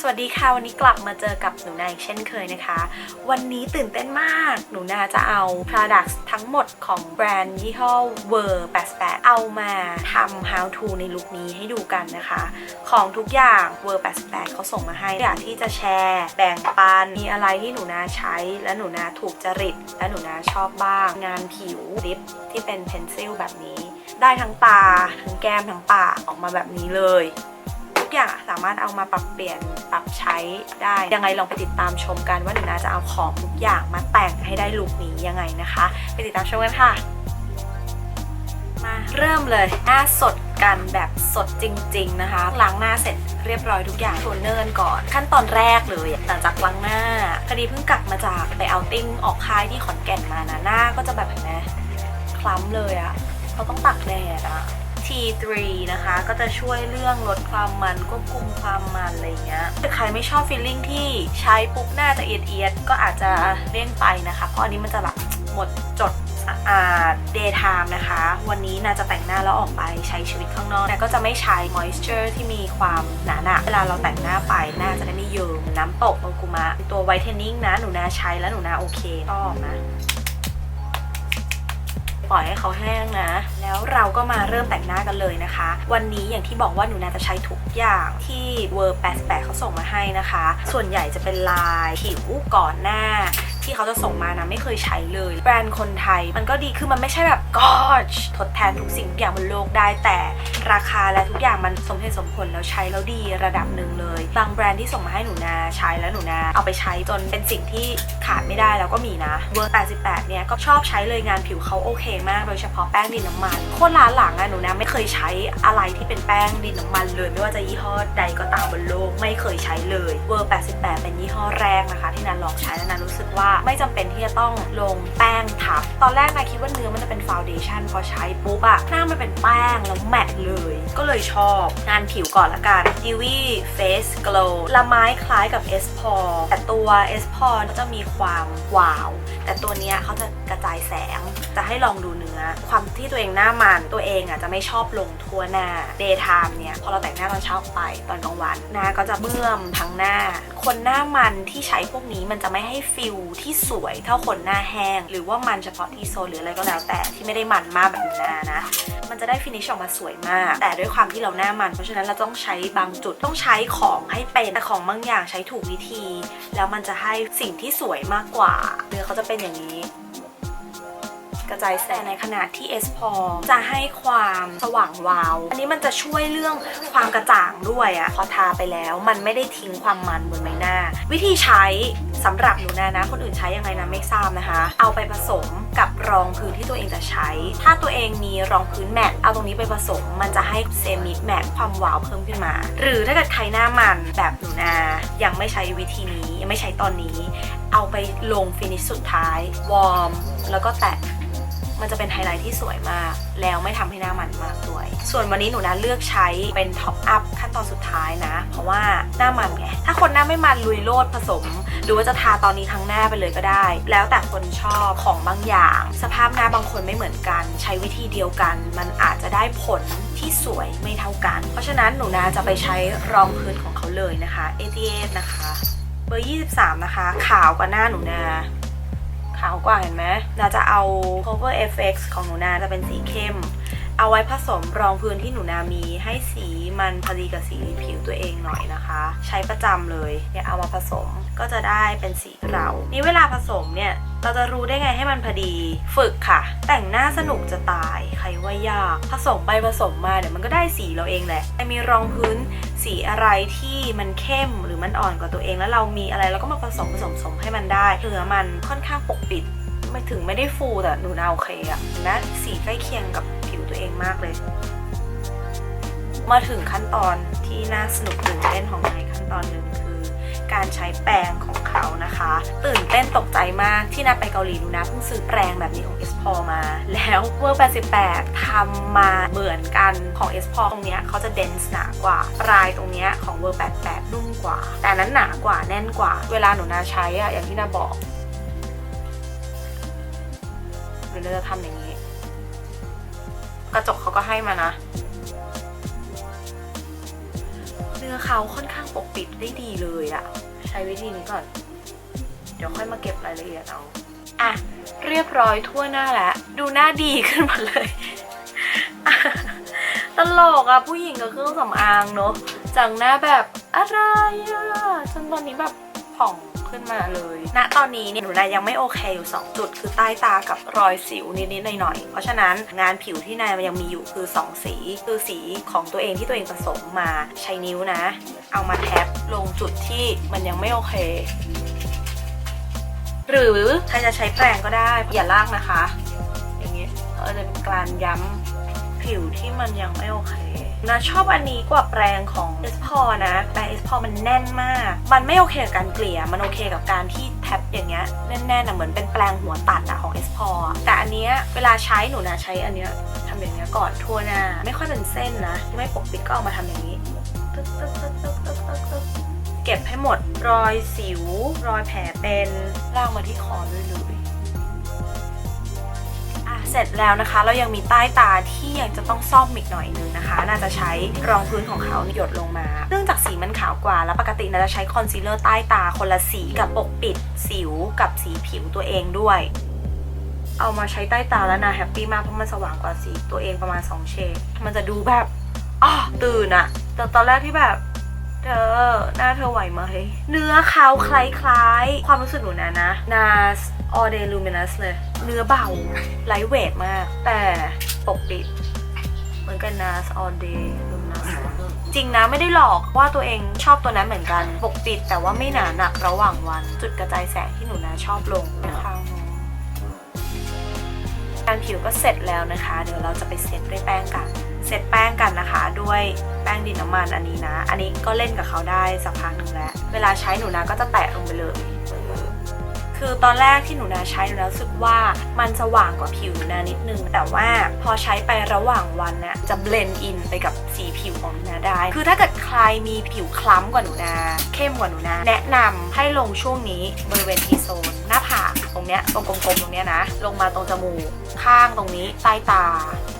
สวัสดีค่ะ วันนี้กลับมาเจอกับหนูนาอีกเช่นเคยนะคะ วันนี้ตื่นเต้นมาก หนูนาจะเอา products ทั้งหมดของแบรนด์ยี่ห้อ w e r 88เอามาทำ how to ในลุคนี้ให้ดูกันนะคะ ของทุกอย่าง w e r 88เขาส่งมาให้อยากที่จะแชร์ แบ่งปัน มีอะไรที่หนูนาใช้ และหนูนาถูกจริต และหนูนาชอบบ้าง งานผิวลิปที่เป็นเพนซิลแบบนี้ ได้ทั้งตา ทั้งแก้มทั้งปากออกมาแบบนี้เลย อย่างสามารถเอามาปรับเปลี่ยนปรับใช้ได้ ยังไงลองไปติดตามชมกันว่าหนูนาจะเอาของทุกอย่างมาแต่งให้ได้ลุคนี้ยังไงนะคะ ไปติดตามชมกันค่ะ มาเริ่มเลยหน้าสดกันแบบสดจริง ๆ นะคะล้างหน้าเสร็จเรียบร้อยทุกอย่างโทนเนอร์ก่อน ขั้นตอนแรกเลยหลังจากล้างหน้าพอดีเพิ่งกลับมาจากไปเอาติ้งออกค่ายที่ขอนแก่นมานะหน้าก็จะแบบเห็นไหมคล้ำเลยอะเขาต้องตักแดดอะ T3 นะคะ ก็จะช่วยเรื่องลดความมันควบคุมความมันอะไรเงี้ยถ้าใครไม่ชอบฟีลลิ่งที่ใช้ปุ๊บหน้าจะเอียดเอียดๆก็อาจจะเลี่ยงไปนะคะ เพราะอันนี้มันจะแบบหมดจดสะอาด daytime นะคะ วันนี้นาจะแต่งหน้าแล้วออกไปใช้ชีวิตข้างนอกแต่ก็จะไม่ใช้ moisture ที่มีความหนาหนาเวลาเราแต่งหน้าไปหน้าจะได้ไม่เยิ้มน้ำตกโลกุมะตัว whitening นะหนูนาใช้แล้วหนูนาโอเคชอบนะ ปล่อยให้เขาแห้งนะ แล้วเราก็มาเริ่มแต่งหน้ากันเลยนะคะ วันนี้อย่างที่บอกว่าหนูนาจะใช้ทุกอย่างที่เวอร์แปดเขาส่งมาให้นะคะ ส่วนใหญ่จะเป็นลายผิวก่อนหน้า ที่เขาจะส่งมานะไม่เคยใช้เลย แบรนด์คนไทย มันก็ดีคือมันไม่ใช่แบบกอชทดแทนทุกสิ่งทุกอย่างบนโลกได้ แต่ราคาและทุกอย่างมันสมเหตุสมผลแล้วใช้แล้วดีระดับหนึ่งเลย บางแบรนด์ที่ส่งมาให้หนูนาใช้แล้วหนูนาเอาไปใช้จนเป็นสิ่งที่ขาดไม่ได้แล้วก็มีนะเวอร์88 เนี่ยก็ชอบใช้เลยงานผิวเขาโอเคมากโดยเฉพาะแป้งดินน้ำมันโคตรล้าหลังอะหนูนาไม่เคยใช้อะไรที่เป็นแป้งดินน้ำมันเลย ไม่ว่าจะยี่ห้อใดก็ตามบนโลกไม่เคยใช้เลยเวอร์88 เป็นยี่ห้อแรกนะคะ ที่นาลองใช้แล้วนารู้สึกว่าไม่จำเป็นที่จะต้องลงแป้งทับ ตอนแรกนายคิดว่าเนื้อมันจะเป็นฟาวเดชั่นพอใช้ปุ๊บอะหน้ามันเป็นแป้งแล้วแมตต์เลย ก็เลยชอบงานผิวก่อนละกัน Dewy Face Glow ละไม้คล้ายกับ S p o r แต่ตัว S p o r ก็จะมีความวาว แต่ตัวเนี้ยเขาจะ กระจายแสง จะให้ลองดูเนื้อ ความที่ตัวเองหน้ามันตัวเองอะจะไม่ชอบลงทั่วหน้า Daytime เนี่ยพอเราแต่งหน้าตอนเช้าไปตอนกลางวันหน้าก็จะเบื่อมทั้งหน้า คนหน้ามันที่ใช้พวกนี้มันจะไม่ให้ฟิลที่สวยเท่าคนหน้าแห้ง หรือว่ามันเฉพาะที่โซนหรืออะไรก็แล้วแต่ที่ไม่ได้มันมากแบบหนูนานะ มันจะได้ฟินิชออกมาสวยมาก แต่ด้วยความที่เราหน้ามัน เพราะฉะนั้นเราต้องใช้บางจุดต้องใช้ของให้เป็นแต่ของบางอย่างใช้ถูกวิธี แล้วมันจะให้สิ่งที่สวยมากกว่าเนื้อเขาจะเป็นอย่างนี้ กระจายแสงในขนาดที่ S พอจะให้ความสว่างวาว อันนี้มันจะช่วยเรื่องความกระจ่างด้วยอะพอทาไปแล้วมันไม่ได้ทิ้งความมันบนใบหน้า วิธีใช้สำหรับหนูนานะ คนอื่นใช้ยังไงนะไม่ทราบนะคะ เอาไปผสมกับรองพื้นที่ตัวเองจะใช้ ถ้าตัวเองมีรองพื้นแมตเอาตรงนี้ไปผสม มันจะให้เซมิแมตความวาวเพิ่มขึ้นมา หรือถ้าเกิดใครหน้ามันแบบหนูนา ยังไม่ใช้วิธีนี้ยังไม่ใช้ตอนนี้ เอาไปลงฟินิชสุดท้ายวอร์มแล้วก็แตะ มันจะเป็นไฮไลท์ที่สวยมาก แล้วไม่ทำให้หน้ามันมากด้วย ส่วนวันนี้หนูนะเลือกใช้เป็นท็อปอัพขั้นตอนสุดท้ายนะ เพราะว่าหน้ามันไง ถ้าคนหน้าไม่มันลุยโลดผสม หรือว่าจะทาตอนนี้ทั้งหน้าไปเลยก็ได้ แล้วแต่คนชอบของบางอย่าง สภาพหน้าบางคนไม่เหมือนกัน ใช้วิธีเดียวกัน มันอาจจะได้ผลที่สวยไม่เท่ากัน เพราะฉะนั้นหนูนาจะไปใช้รองพื้นของเขาเลยนะคะ88นะคะ เบอร์ 23 นะคะ ขาวกว่าหน้าหนูนา ขาวกว่าเห็นไหมนาจะเอา cover fx ของหนูนาจะเป็นสีเข้ม เอาไว้ผสมรองพื้นที่หนูนามี ให้สีมันพอดีกับสีผิวตัวเองหน่อยนะคะ ใช้ประจำเลยเนี่ยเอามาผสมก็จะได้เป็นสีเรานี่เวลาผสมเนี่ยเราจะรู้ได้ไงให้มันพอดีฝึกค่ะ แต่งหน้าสนุกจะตาย ใครว่ายาก ผสมไปผสมมาเดี๋ยวมันก็ได้สีเราเองแหละแต่มีรองพื้น สีอะไรที่มันเข้มหรือมันอ่อนกว่าตัวเอง แล้วเรามีอะไรเราก็มาผสมผสมผสมให้มันได้เนื้อมันค่อนข้างปกปิด ไม่ถึงไม่ได้ฟูแต่หนูนาโอเคอะเห็นะสีใกล้เคียงกับผิวตัวเองมากเลย มาถึงขั้นตอนที่น่าสนุกตื่นเต้นของในขั้นตอนหนึ่ง การใช้แปรงของเขานะคะ ตื่นเต้นตกใจมากที่นาไปเกาหลีหนูนะเพิ่งซื้อแปรงแบบนี้ของ s p o r มา แล้วเวอร์88ทำมาเหมือนกันของ s p o r ตรงเนี้ยเขาจะเดนส์หนากว่า ปลายตรงเนี้ยของเวอร์88นุ่มกว่า แต่นนั้นหนากว่าแน่นกว่า เวลาหนูนาใช้อะอย่างที่นาบอกหรือเราจะทำอย่างนี้ กระจกเขาก็ให้มานะเนื้อเขาค่อนข้างปกปิดได้ดีเลยอะ ใช้วิธีนี้ก่อน เดี๋ยวค่อยมาเก็บรายละเอียดเอา อะ เรียบร้อยทั่วหน้าแล้ว ดูหน้าดีขึ้นมาเลย ตลกอะผู้หญิงกับเครื่องสำอางเนอะจากหน้าแบบอะไรอะจนตอนนี้แบบผ่อง ขึ้นมาเลยณตอนนี้เนี่ยหนูนายยังไม่โอเคอยู่ 2 จุด คือใต้ตากับรอยสิวนิดๆหน่อยๆเพราะฉะนั้นงานผิวที่นายมันยังมีอยู่คือ 2 สี คือสีของตัวเองที่ตัวเองผสมมาใช้นิ้วนะ เอามาแท็บลงจุดที่มันยังไม่โอเค หรือใครจะใช้แปรงก็ได้อย่าลากนะคะ อย่างนี้เออจะเป็นการย้ำผิวที่มันยังไม่โอเค นะชอบอันนี้กว่าแปรงของ s p o r นะแปรง s p o r มันแน่นมาก มันไม่โอเคกับการเกลี่ยมันโอเคกับการที่แท็บอย่างเงี้ยแน่นๆอะเหมือนเป็นแปรงหัวตัดอะของ s p o r แต่อันเนี้ยเวลาใช้หนูนะใช้อันเนี้ยทำอย่างเงี้ยก่อนทั่วหน้า ไม่ค่อยเป็นเส้นนะ ไม่ปกปิดก็เอามาทำอย่างนี้ตึ๊กตึ๊กตึ๊กตึ๊กตึ๊กตึ๊กตึ๊กเก็บให้หมดรอยสิว รอยแผลเป็นลากมาที่คอด้วยเลยอะ เสร็จแล้วนะคะ เรายังมีใต้ตาที่ยังจะต้องซ่อมอีกหน่อยนึงนะคะ น่าจะใช้รองพื้นของเขาหยดลงมา เนื่องจากสีมันขาวกว่า แล้วปกติน่าจะใช้คอนซีลเลอร์ใต้ตาคนละสีกับปกปิด สิวกับสีผิวตัวเองด้วย เอามาใช้ใต้ตาแล้วนะแฮปปี้มากเพราะมันสว่างกว่าสีตัวเองประมาณ2เฉดมันจะดูแบบอ๋อตื่นอะแต่ตอนแรกที่แบบเธอหน้าเธอไหวไหมเนื้อเขาคล้ายๆ ความรู้สึกหนูนะนะ NARS All Day Luminous เลย เนื้อเบาไลท์เวทมาก แต่ปกปิด เหมือนกัน NARS All Day จริงนะไม่ได้หลอกว่าตัวเองชอบตัวนั้นเหมือนกัน ปกปิดแต่ว่าไม่หนาหนักระหว่างวัน จุดกระจายแสงที่หนูนะชอบลงนะคะการผิวก็เสร็จแล้วนะคะ เดี๋ยวเราจะไปเซตด้วยแป้งกันเซตแป้งกันนะคะ ด้วยแป้งดินน้ำมันอันนี้นะ อันนี้ก็เล่นกับเขาได้สักพักหนึ่งแล้ว เวลาใช้หนูนาก็จะแตะลงไปเลย คือตอนแรกที่หนูนาใช้หนูรู้สึกว่ามันสว่างกว่าผิวหนูนานิดนึง แต่ว่าพอใช้ไประหว่างวันเนี่ยจะเบลนด์อินไปกับสีผิวของหนูนาได้ คือถ้าเกิดใครมีผิวคล้ำกว่าหนูนา เข้มกว่าหนูนา แนะนำให้ลงช่วงนี้บริเวณทีโซน หน้าผากตรงเนี้ยตรงกลมๆตรงเนี้ยนะ ลงมาตรงจมูกข้างตรงนี้ใต้ตา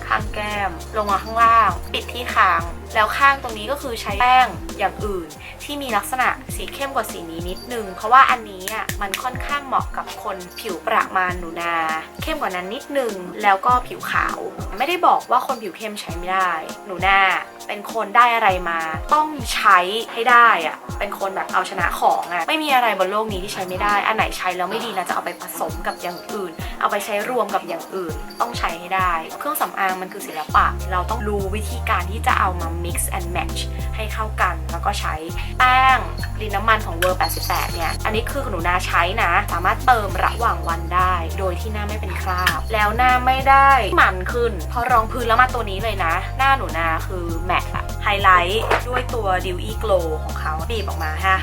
ข้างแก้ม ลงมาข้างล่าง ปิดที่คาง แล้วข้างตรงนี้ก็คือใช้แป้งอย่างอื่น ที่มีลักษณะสีเข้มกว่าสีนี้นิดนึง เพราะว่าอันนี้อะมันค่อนข้างเหมาะกับคนผิวประมาณหนูนา เข้มกว่านั้นนิดนึง แล้วก็ผิวขาว ไม่ได้บอกว่าคนผิวเข้มใช้ไม่ได้ หนูนาเป็นคนได้อะไรมา ต้องใช้ให้ได้อะเป็นคนแบบเอาชนะของอะไม่มีอะไรบนโลกนี้ที่ใช้ไม่ได้ อันไหนใช้แล้วไม่ดีนะจะเอาไปผสมกับอย่างอื่น เอาไปใช้รวมกับอย่างอื่น ต้องใช้ให้ได้ เครื่องสำอางมันคือศิลปะ เราต้องรู้วิธีการที่จะเอามา mix and match ให้เข้ากัน แล้วก็ใช้แป้งลินน้ำมันของ World 88 เนี่ย อันนี้คือหนูนาใช้นะ สามารถเติมระหว่างวันได้ โดยที่หน้าไม่เป็นคราบ แล้วหน้าไม่ได้มันขึ้น พอรองพื้นแล้วมาตัวนี้เลยนะ หน้าหนูนาคือแมทอะไฮไลท์ด้วยตัว Dewy Glow ของเขาบีบออกมาฮะ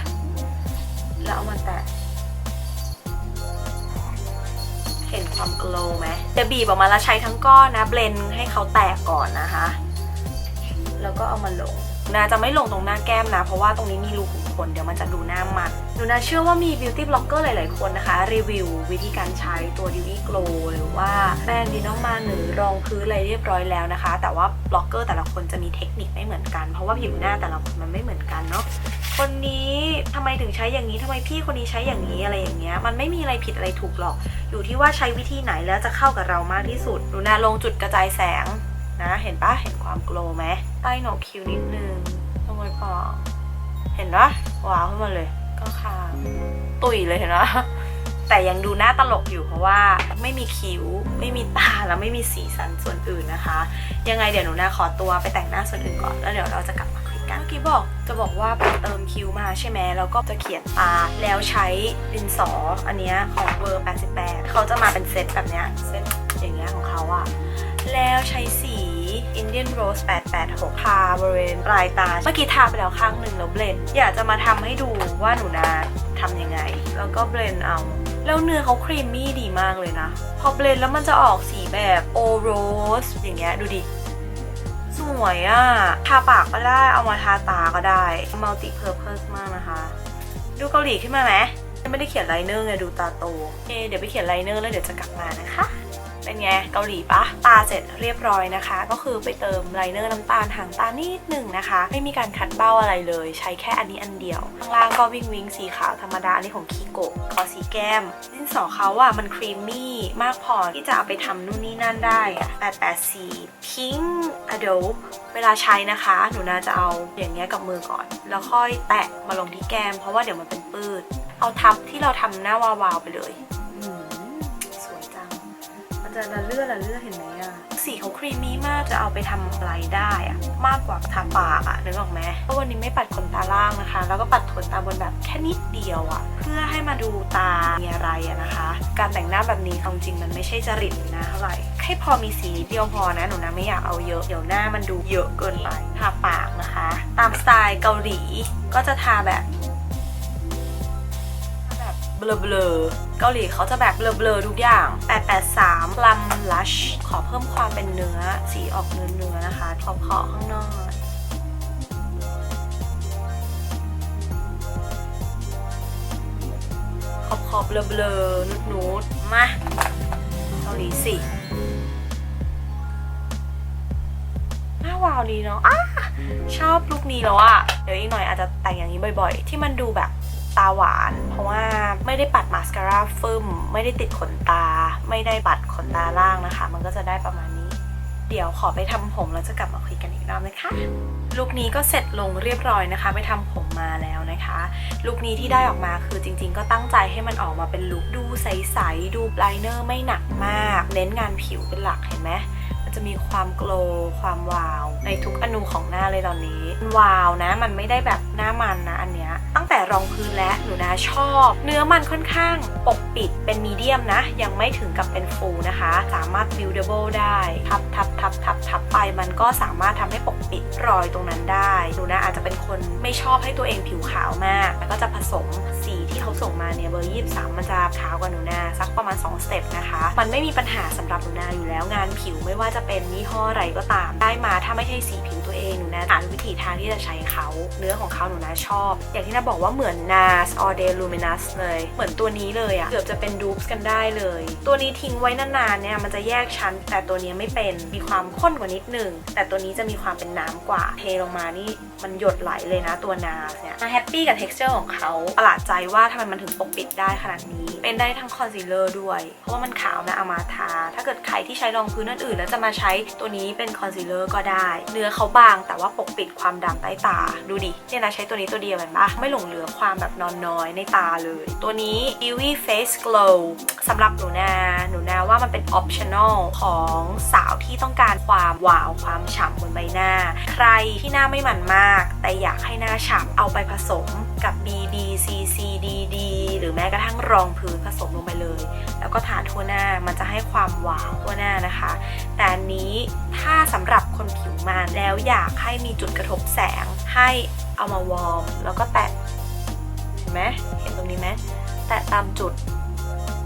แล้วเอามาแตะเห็นความโกลไหมเดี๋ยวบีบออกมาแล้วใช้ทั้งก้อนนะ เบลนให้เขาแตกก่อนนะคะ แล้วก็เอามาลงนาจะไม่ลงตรงหน้าแก้มนะ เพราะว่าตรงนี้มีรูขุมขนเดี๋ยวมันจะดูหน้ามันหนูนาเชื่อว่ามี beauty blogger หลาย ๆ คนนะคะ รีวิววิธีการใช้ตัว Dewy Glow หรือว่าแป้งดินน้ำมันหรือรองพื้นอะไรเรียบร้อยแล้วนะคะ แต่ว่าบล็อกเกอร์แต่ละคนจะมีเทคนิคไม่เหมือนกัน เพราะว่าผิวหน้าแต่ละคนมันไม่เหมือนกันเนาะคนนี้ทำไมถึงใช้อย่างนี้ทำไมพี่คนนี้ใช้อย่างนี้อะไรอย่างเงี้ยมันไม่มีอะไรผิดอะไรถูกหรอก อยู่ที่ว่าใช้วิธีไหนแล้วจะเข้ากับเรามากที่สุดหนูนาลงจุดกระจายแสงนะ เห็นปะเห็นความโกลไหม ใต้โหนกคิ้วนิดนึงตรงไว้ปองเห็นปะว้าวขึ้นมาเลย ก็คางตุยเลยเห็นปะแต่ยังดูหน้าตลกอยู่เพราะว่าไม่มีคิ้ว ไม่มีตาแล้วไม่มีสีสันส่วนอื่นนะคะ ยังไงเดี๋ยวหนูนาขอตัวไปแต่งหน้าส่วนอื่นก่อนแล้วเดี๋ยวเราจะกลับมาคุยกันเมื่อกี้บอกจะบอกว่าไปเติมคิ้วมาใช่ไหมแล้วก็จะเขียนตาแล้วใช้ดินสออันนี้ของเวอร์88เขาจะมาเป็นเซตแบบเนี้ยเซตอย่างเงี้ยของเขาอะแล้วใช้สี Indian Rose 886 ทาบริเวณปลายตา เมื่อกี้ทาไปแล้วข้างหนึ่งแล้วเบลนด์อยากจะมาทำให้ดูว่าหนูนาทำยังไง แล้วก็เบลนด์เอา แล้วเนื้อเขาครีมมี่ดีมากเลยนะ พอเบลนด์แล้วมันจะออกสีแบบโอโรสอย่างเงี้ยดูดิสวยอะทาปากก็ได้เอามาทาตาก็ได้ multi purpose มากนะคะ ดูเกาหลีขึ้นมาไหมไม่ได้เขียนไลเนอร์ไงดูตาโตโอเคเดี๋ยวไปเขียนไลเนอร์แล้วเดี๋ยวจะกลับมานะคะ เป็นไงเกาหลีปะตาเสร็จเรียบร้อยนะคะ ก็คือไปเติมไลเนอร์น้ำตาลหางตานิดหนึ่งนะคะ ไม่มีการคัดเบ้าอะไรเลย ใช้แค่อันนี้อันเดียวข้างล่างก็วิงวิงสีขาวธรรมดาอันนี้ของคิโกะขอสีแก้มดินสอเขาอะมันครีมมี่มากพอที่จะเอาไปทำนู่นนี่นั่นได้อะ884 Pink Adobe เวลาใช้นะคะ หนูนาจะเอาอย่างเงี้ยกับมือก่อน แล้วค่อยแตะมาลงที่แก้ม เพราะว่าเดี๋ยวมันเป็นปื้ดเอาทับที่เราทำหน้าวาวๆไปเลย มันจะละเลื่อละเลื่อเห็นไหมอะสีเขาครีมมี่มากจะเอาไปทำอะไรได้อะมากกว่าทาปากอะนึกออกไหมเพราะวันนี้ไม่ปัดขนตาล่างนะคะ แล้วก็ปัดขนตาบนแบบแค่นิดเดียวอะเพื่อให้มาดูตามีอะไรอะนะคะ การแต่งหน้าแบบนี้เอามจริงมันไม่ใช่จริตนะเท่าไหร่แค่พอมีสีนิดเดียวพอนะหนูนะไม่อยากเอาเยอะเดี๋ยวหน้ามันดูเยอะเกินไปทาปากนะคะ ตามสไตล์เกาหลีก็จะทาแบบแบบเบลอๆ เกาหลีเขาจะแบบเบลอๆทุกอย่าง 883 Plum Lush ขอเพิ่มความเป็นเนื้อ สีออกเนื้อๆนะคะขอบขอบข้างนอกขอบขอบเบลอๆนุดๆมาเกาหลีสิหน้าวาวดีเนาะอ้าชอบลุคนี้แล้วอะเดี๋ยวอีกหน่อยอาจจะแต่งอย่างนี้บ่อยๆ ที่มันดูแบบ ตาหวาน เพราะว่าไม่ได้ปัดมาสคาร่าฟึมไม่ได้ติดขนตา ไม่ได้ปัดขนตาล่างนะคะ มันก็จะได้ประมาณนี้ เดี๋ยวขอไปทำผมแล้วจะกลับมาคุยกันอีกรอบนะคะลุคนี้ก็เสร็จลงเรียบร้อยนะคะ ไปทำผมมาแล้วนะคะลุคนี้ที่ได้ออกมาคือจริง ๆ ก็ตั้งใจให้มันออกมาเป็นลุคดูใสๆดูไลเนอร์ไม่หนักมาก เน้นงานผิวเป็นหลักเห็นไหมมันจะมีความโกลว์ความวาว ในทุกอนูของหน้าเลยตอนนี้วาวนะ มันไม่ได้แบบหน้ามันนะอันเนี้ย แต่รองพื้นและหนูนาชอบ เนื้อมันค่อนข้างปกปิดเป็นมีเดียมนะ ยังไม่ถึงกับเป็นฟูนะคะ สามารถ buildable ได้ ทับทับทับทับทับไปมันก็สามารถทำให้ปกปิดรอยตรงนั้นได้ หนูนาอาจจะเป็นคนไม่ชอบให้ตัวเองผิวขาวมาก แล้วก็จะผสมสีที่เขาส่งมาเนี่ยเบอร์ยี่สามมันจะขาวกว่าหนูนาสักประมาณ 2 สเต็ปนะคะ มันไม่มีปัญหาสำหรับหนูนาอยู่แล้วงานผิวไม่ว่าจะเป็นยี่ห้ออะไรก็ตาม ได้มาถ้าไม่ใช่สีผิวตัวเองหนูนาหาวิธีทางที่จะใช้เขาเนื้อของเขาหนูนาชอบ อย่างที่นาบอกว่าเหมือน NARS All Day Luminous เลย เหมือนตัวนี้เลยอะเกือบจะเป็นดูปส์กันได้เลย ตัวนี้ทิ้งไว้นานๆเนี่ยมันจะแยกชั้น แต่ตัวนี้ไม่เป็นมีความข้นกว่านิดนึง แต่ตัวนี้จะมีความเป็นน้ำกว่าเทลงมานี่มันหยดไหลเลยนะตัว NARS เนี่ยแฮปปี้กับ texture ของเขาประหลาดใจว่าทำไมมันถึงปกปิดได้ขนาดนี้ เป็นได้ทั้งคอนซีลเลอร์ด้วย เพราะว่ามันขาวนะเอามาทา ถ้าเกิดใครที่ใช้รองพื้นอื่นๆแล้วจะมาใช้ตัวนี้เป็นคอนซีลเลอร์ก็ได้ เนื้อเขาบางแต่ว่าปกปิดความดำใต้ตา ดูดิเนี่ยนะใช้ตัวนี้ตัวเดียวเห็นปะไม่หลงหลือความแบบนอนน้อยในตาเลย ตัวนี้ Dewy Face Glow สำหรับหนูนา หนูนาว่ามันเป็น optional ของสาวที่ต้องการความวาวความฉ่ำบนใบหน้า ใครที่หน้าไม่หมันมาก แต่อยากให้หน้าฉ่ำเอาไปผสมกับ BB CC DD หรือแม้กระทั่งรองพื้นผสมลงไปเลย แล้วก็ทาทั่วหน้ามันจะให้ความวาวทั่วหน้านะคะ แต่อันนี้ถ้าสำหรับคนผิวมันแล้วอยากให้มีจุดกระทบแสงให้เอามาวอร์มแล้วก็แตะ นไหมเห็นตรงนี้ไหมแตะตามจุด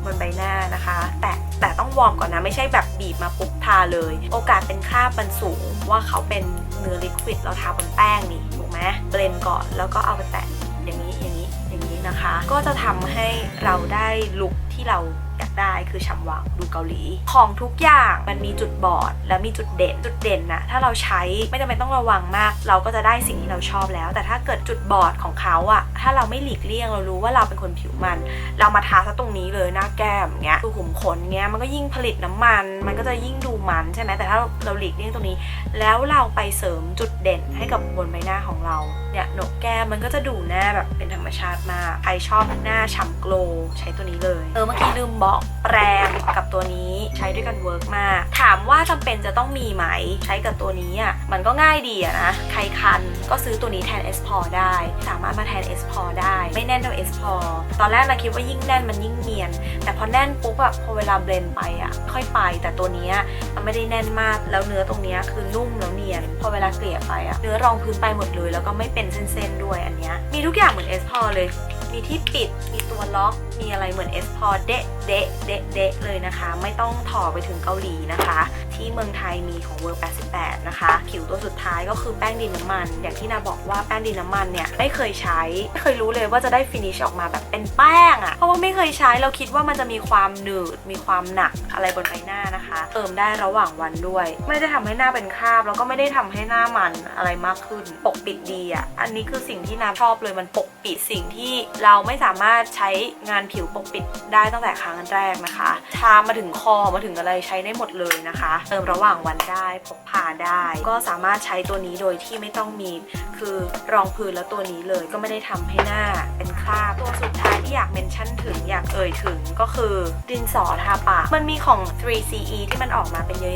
บนใบหน้านะคะ แต่แต่ต้องวอร์มก่อนนะ ไม่ใช่แบบบีบมาปุ๊บทาเลย โอกาสเป็นคราบมันสูงว่าเขาเป็นเนื้อลิควิดเราทาบนแป้งนี่ถูกไหมเบลนก่อนแล้วก็เอาไปแตะอย่างนี้อย่างนี้อย่างนี้นะคะ ก็จะทำให้เราได้ลุคที่เราอยากได้คือฉ่ำวาวดูเกาหลี ของทุกอย่างมันมีจุดบอดและมีจุดเด่น จุดเด่นนะถ้าเราใช้ไม่จำเป็นต้องระวังมาก เราก็จะได้สิ่งที่เราชอบแล้ว แต่ถ้าเกิดจุดบอดของเขาอะถ้าเราไม่หลีกเลี่ยงเรารู้ว่าเราเป็นคนผิวมัน เรามาทาซะตรงนี้เลยหน้าแก้มเงี้ยคือขุมขนเงี้ยมันก็ยิ่งผลิตน้ำมัน มันก็จะยิ่งดูมันใช่ไหมแต่ถ้าเราหลีกเลี่ยงตรงนี้ แล้วเราไปเสริมจุดเด่นให้กับบนใบหน้าของเราเนี่ยหนกแก้มมันก็จะดูหน้าแบบเป็นธรรมชาติมากใครชอบหน้าฉ่ำโกลว์ใช้ตัวนี้เลยเออเมื่อกี้ลืมบอกแปรงกับตัวนี้ใช้ด้วยกันเวิร์กมาก ถามว่าจำเป็นจะต้องมีไหม ใช้กับตัวนี้อะมันก็ง่ายดีอะนะ ใครคันก็ซื้อตัวนี้แทน S p o r ได้ สามารถมาแทน S p o r ได้ ไม่แน่นเท่า S p o r ตอนแรกนะคิดว่ายิ่งแน่นมันยิ่งเนียน แต่พอแน่นปุ๊บอะพอเวลาเบลนไปอะค่อยไป แต่ตัวนี้มันไม่ได้แน่นมากแล้วเนื้อตรงนี้คือนุ่มแล้วเนียน พอเวลาเกลี่ยไปอะเนื้อรองพื้นไปหมดเลย แล้วก็ไม่เป็นเส้นๆด้วยอันเนี้ยมีทุกอย่างเหมือน S p o r เลย มีที่ปิดมีตัวล็อกมีอะไรเหมือนเอสพอเดะเดะเดะเดะเลยนะคะ ไม่ต้องถอไปถึงเกาหลีนะคะ ที่เมืองไทยมีของเวอร์88 นะคะ ผิวตัวสุดท้ายก็คือแป้งดินน้ำมัน อย่างที่นาบอกว่าแป้งดินน้ำมันเนี่ยไม่เคยใช้ ไม่เคยรู้เลยว่าจะได้ฟินิชออกมาแบบเป็นแป้งอะเพราะว่าไม่เคยใช้เราคิดว่ามันจะมีความหนืด มีความหนักอะไรบนใบหน้านะคะ เติมได้ระหว่างวันด้วย ไม่ได้ทำให้หน้าเป็นคราบ แล้วก็ไม่ได้ทำให้หน้ามันอะไรมากขึ้น ปกปิดดีอะอันนี้คือสิ่งที่นาชอบเลยมันปกปิดสิ่งที่เราไม่สามารถใช้งานผิวปกปิดได้ตั้งแต่ครั้งแรกนะคะทามาถึงคอมาถึงอะไรใช้ได้หมดเลยนะคะ เติมระหว่างวันได้พกพาได้ ก็สามารถใช้ตัวนี้โดยที่ไม่ต้องมีคือรองพื้นแล้วตัวนี้เลยก็ไม่ได้ทำให้หน้าเป็นคราบตัวสุดท้ายที่อยากเมนชั่นถึงอยากเอ่ยถึงก็คือดินสอทาปากมันมีของ 3CE ที่มันออกมาเป็นเย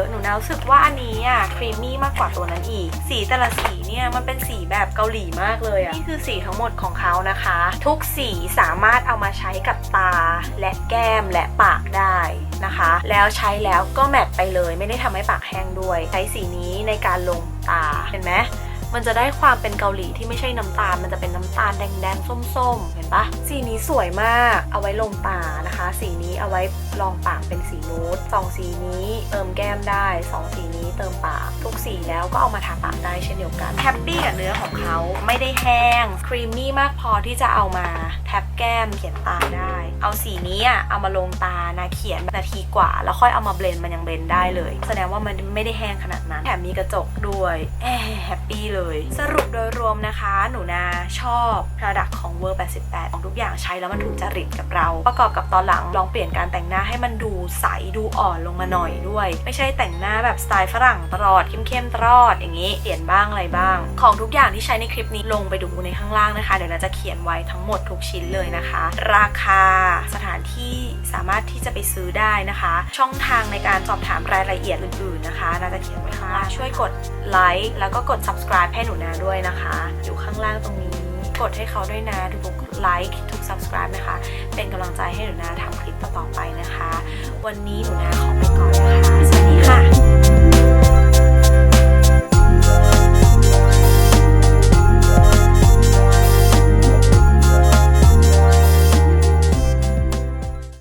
อะๆๆหนูนารู้สึกว่าอันนี้อะครีมมี่มากกว่าตัวนั้นอีก สีแต่ละสีเนี่ยมันเป็นสีแบบเกาหลีมากเลยอะนี่คือสีทั้งหมดของเขานะคะ ทุกสีสามารถเอามาใช้กับตาและแก้มและปากได้นะคะ แล้วใช้แล้วก็แมตไปเลยไม่ได้ทำให้ปากแห้งด้วย ใช้สีนี้ในการลงตาเห็นไหมมันจะได้ความเป็นเกาหลีที่ไม่ใช่น้ำตาล มันจะเป็นน้ำตาลแดงๆ ส้มๆ เห็นปะสีนี้สวยมาก เอาไว้ลงตานะคะ สีนี้เอาไว้ รองปากเป็นสีนูดสองสีนี้เติมแก้มได้สองสีนี้เติมปากทุกสีแล้วก็เอามาทาปากได้เช่นเดียวกันแฮปปี้กับเนื้อของเขาไม่ได้แห้งครีมมี่มากพอที่จะเอามาแทบแก้มเขียนตาได้ เอาสีนี้อะเอามาลงตานะเขียนนาทีกว่า แล้วค่อยเอามาเบลนมันยังเบลนได้เลย แสดงว่ามันไม่ได้แห้งขนาดนั้นแถมมีกระจกด้วยแอบแฮปปี้เลย สรุปโดยรวมนะคะ หนูนาชอบ Product ของ World 88 ของทุกอย่างใช้แล้วมันถูกจริตกับเรา ประกอบกับตอนหลังลองเปลี่ยนการแต่งหน้าให้มันดูใสดูอ่อนลงมาหน่อยด้วย ไม่ใช่แต่งหน้าแบบสไตล์ฝรั่งตลอดเข้มๆตลอดอย่างนี้เปลี่ยนบ้างอะไรบ้าง ของทุกอย่างที่ใช้ในคลิปนี้ลงไปดูในข้างล่างนะคะ เดี๋ยวนาจะเขียนไว้ทั้งหมดทุกชิ้นเลยนะคะ ราคาสถานที่สามารถที่จะไปซื้อได้นะคะ ช่องทางในการสอบถามรายละเอียดอื่นๆนะคะนาจะเขียนไว้ข้างล่างช่วยกดไลค์แล้วก็กด subscribe ให้หนูนาด้วยนะคะ อยู่ข้างล่างตรงนี้กดให้เขาด้วยนะทุกๆ ไลค์ทุก subscribe นะคะ เป็นกำลังใจให้หนูนาทำคลิปต่อๆไปนะคะ วันนี้หนูนาขอไปก่อนนะคะ